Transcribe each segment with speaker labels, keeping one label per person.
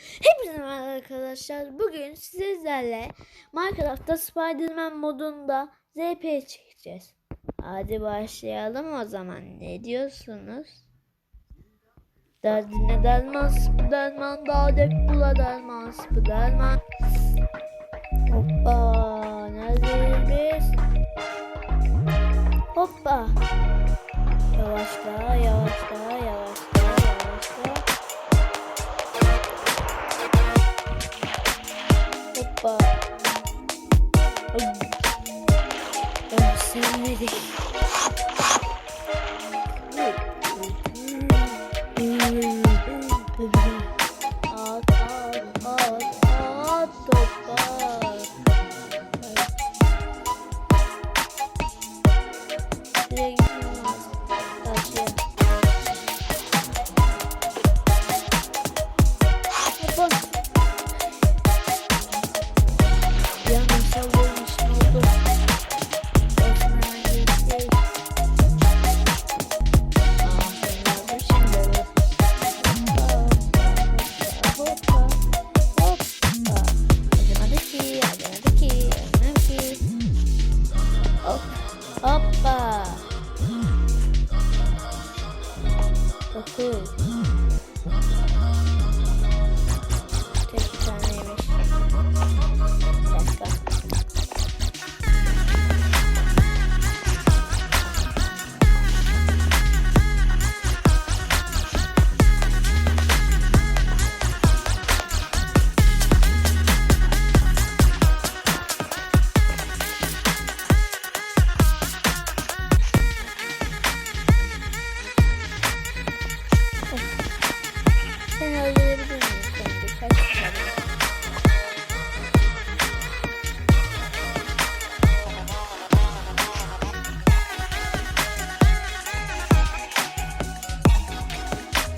Speaker 1: Hepinize merhaba arkadaşlar. Bugün sizlerle Minecraft'ta Spider-Man modunda ZP çekeceğiz. Hadi başlayalım o zaman. Ne diyorsunuz? Derdine derman, Spiderman, daha Deadpool'a derman, Spiderman. Hoppa, neredeyiz biz? Hoppa. Yavaşla, yavaşla,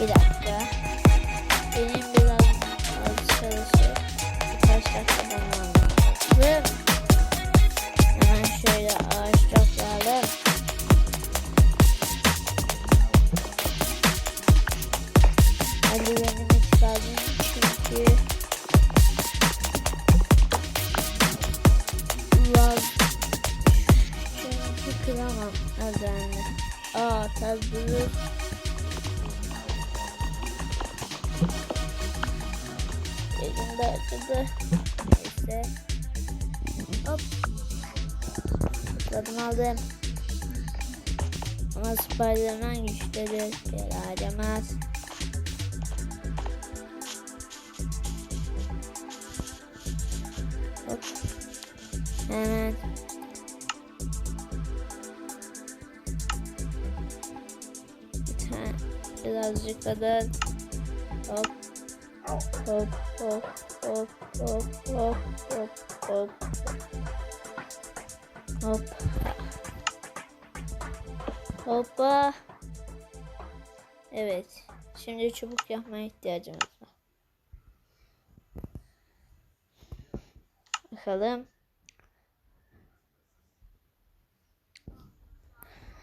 Speaker 1: Bir dakika. Benim biraz az çalışıp birkaç dakika bulmam lazım. Hemen şöyle ağaç toplayalım. Eldivenimi çıkardım çünkü Vaz Çünkü kıramam eldiveni. Aa tabii Elimde acıdı. Neyse. Hop. Tıkladım aldım. Ama Spiderman güçleri harcamaz. Hop. Hemen. Birazcık kadar hop hop hop hop hop hop hop hop hop hoppa. Evet. Şimdi çubuk yapmaya ihtiyacımız var. Bakalım.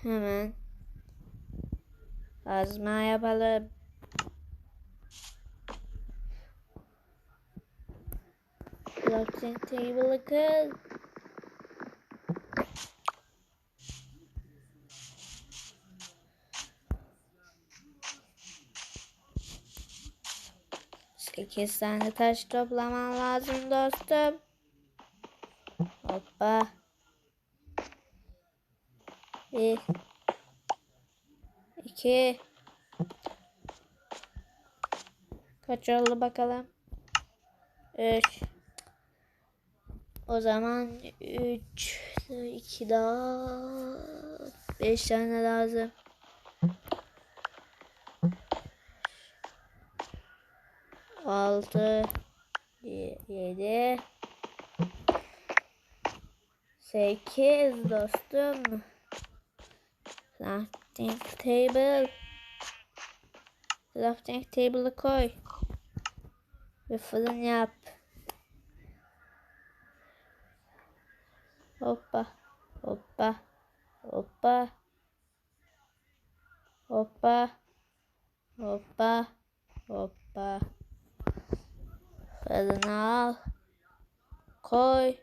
Speaker 1: Hemen. Kazma yapalım Crafting table'ı kır. Sekiz tane taş toplaman lazım dostum. Hoppa. Bir. İki. Kaç oldu bakalım? Üç. O zaman 3 2 daha 5 tane lazım. Altı, yedi, sekiz dostum. Crafting table. Crafting table'ı koy. Ve fırın yap. Hoppa. Hoppa. Hoppa. Hoppa. Hoppa. Hoppa. Tadını al. Koy.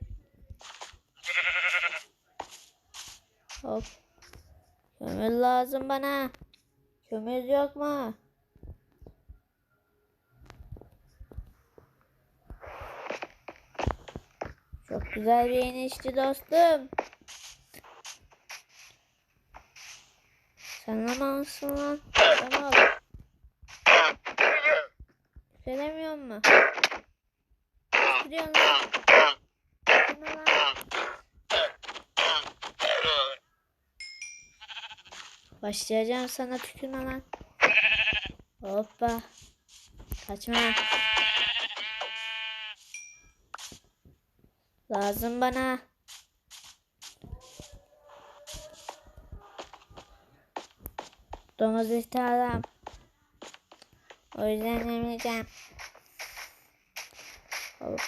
Speaker 1: Hop. Kömür lazım bana. Kömür yok mu? Çok güzel bir inişti dostum. Sen ne malsın lan? Tamam. Söylemiyor mu? Gidiyorsun lan. Başlayacağım sana tükürme lan. Hoppa. Kaçma. Lazım bana. Domuz ihtiyacım. O yüzden yemeyeceğim. Hop.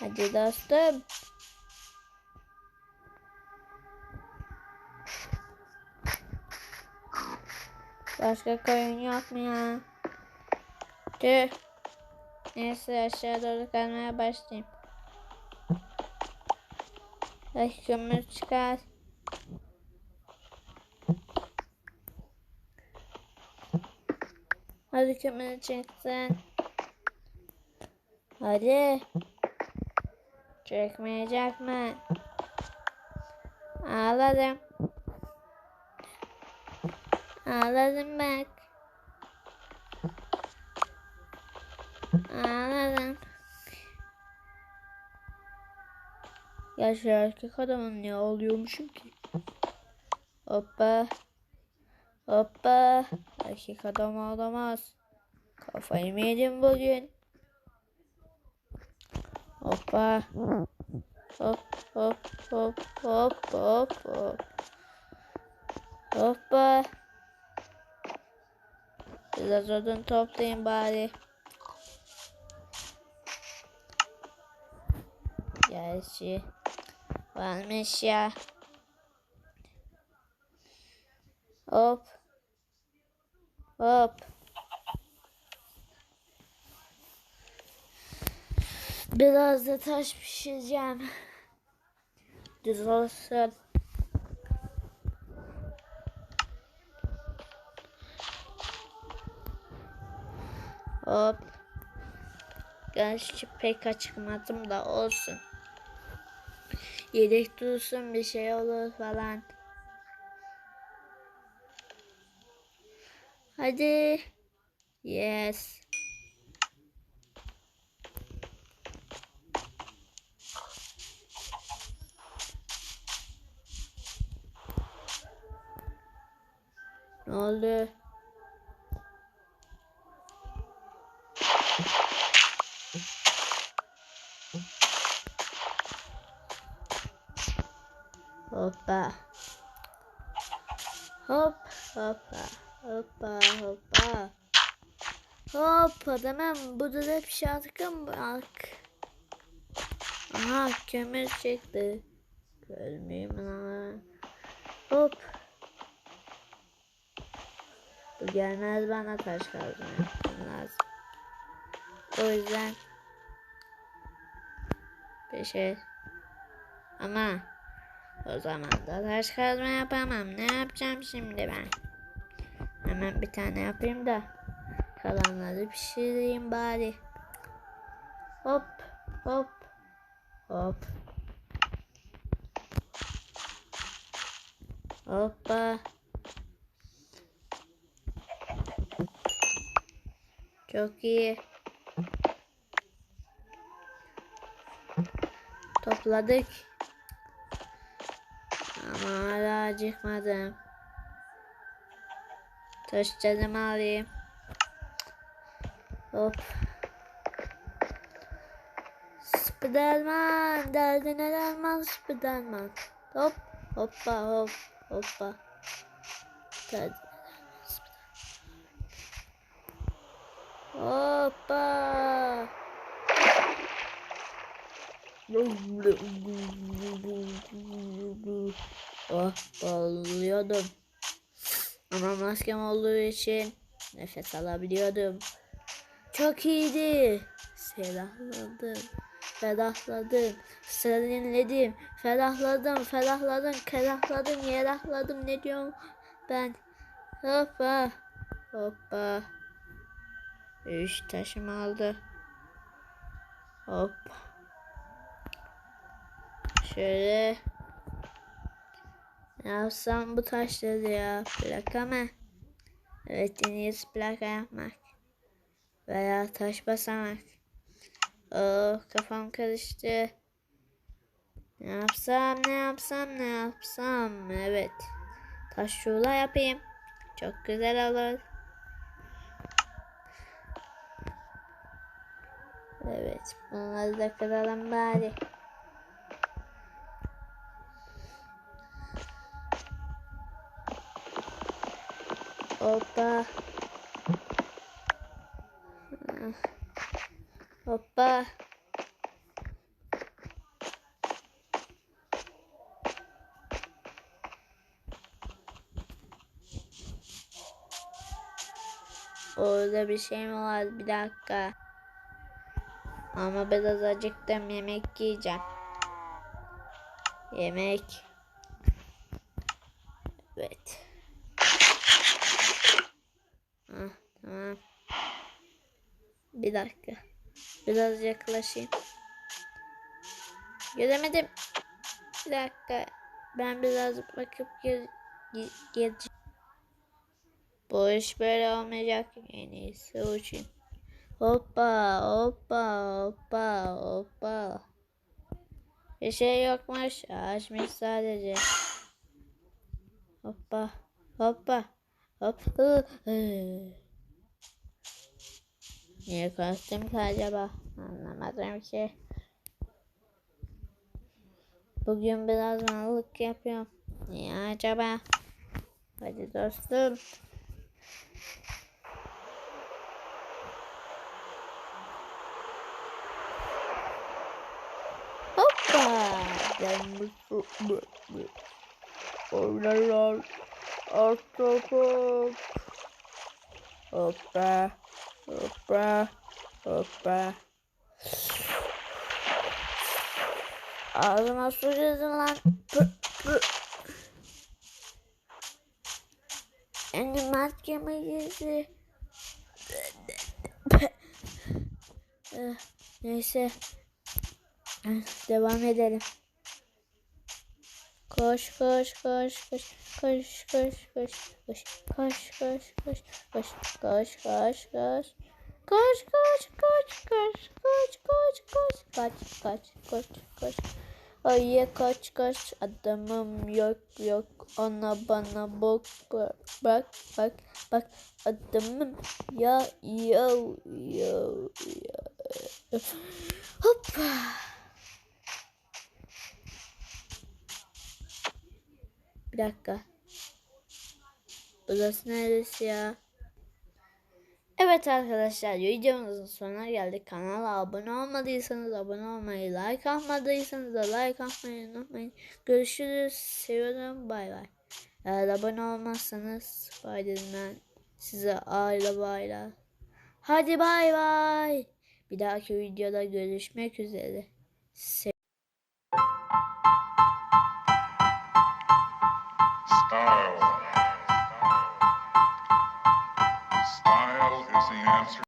Speaker 1: Hadi dostum. Başka koyun yok mu ya? Tüh. Neyse aşağı doğru kalmaya başlayayım. Kömür çıkar. Hadi kömür çıksın. Hadi. Çekmeyecek mi? Ağladım. Ağladım bak. Ağladım. Şu erkek adamın ne oluyormuşum ki? Hoppa. Hoppa. Erkek adam ağlamaz. Kafayı mı yedim bugün? Hoppa. Hop hop hop hop hop hop. Hoppa. Biraz odun toplayayım bari. Gerçi varmış ya. Hop. Hop. Biraz da taş pişireceğim. Düz olsun. Hop. Gerçi pek açıkmadım da olsun. Yedek dursun bir şey olur falan. Hadi. Yes. Ne oldu? Hoppa. Hop hoppa. Hoppa hoppa. Hoppa tamam. Burada da bir şey atkım bak. Aha kömür çıktı. Görmeyeyim lan. Hop. Bu gelmez bana taş kazma lazım. O yüzden bir şey ama o zaman da taş kazma yapamam. Ne yapacağım şimdi ben? Hemen bir tane yapayım da kalanları pişireyim bari. Hop hop hop. Hoppa. Çok iyi. Topladık. Ama hala acıkmadım. Taş canımı alayım. Hop. Spiderman. Derdine derman Spiderman. Hop. Hoppa hop. Hoppa. Derdine derman Spiderman. Hoppa. Oh, boğuluyordum. Ama maskem olduğu için nefes alabiliyordum. Çok iyiydi. Ferahladım, ferahladım, serinledim, ferahladım, ferahladım, kerahladım, yerahladım. Ne diyorum ben? Hoppa, hoppa. Üç taşım aldı. Hop. Şöyle. Yapsam bu taşları ya? Plaka mı? Evet en plaka yapmak. Veya taş basamak. Oh kafam karıştı. Ne yapsam ne yapsam ne yapsam. Evet. Taş tuğla yapayım. Çok güzel olur. Evet. Bunları da kıralım bari. Hoppa. Hoppa. Orada bir şey mi var? Bir dakika. Ama biraz acıktım. Yemek yiyeceğim. Yemek. Evet. Ah, tamam. Bir dakika. Biraz yaklaşayım. Göremedim. Bir dakika. Ben biraz bakıp gel geleceğim. Bu iş böyle olmayacak. En iyisi uçayım. Hoppa hoppa hoppa hoppa. Bir şey yokmuş. Ağaçmış sadece. Hoppa hoppa hop. Hı. Niye kaçtım ki acaba? Anlamadım ki. Bugün biraz mallık yapıyorum. Niye acaba? Hadi dostum. Hoppa. Oynalar. Ahtapot. Hoppa. Hoppa. Hoppa. Ağzıma su girdi lan. Pı, pı. Yani maskeme girdi. Neyse. Devam edelim. Koş koş koş koş koş koş koş koş koş koş koş koş koş koş koş Koş koş koş koş koş koş koş kaç kaç koş koş Ay kaç kaç adamım yok yok ona bana bak bak bak bak bak adamım ya yo yo yo hoppa bir dakika burası neresi ya Evet arkadaşlar videomuzun sonuna geldik. Kanala abone olmadıysanız abone olmayı, like atmadıysanız da like atmayı unutmayın. Görüşürüz. Seviyorum. Bay bay. Eğer abone olmazsanız Spiderman size aile baylar. Hadi bay bay. Bir dahaki videoda görüşmek üzere. Se-
Speaker 2: Style. Is the answer.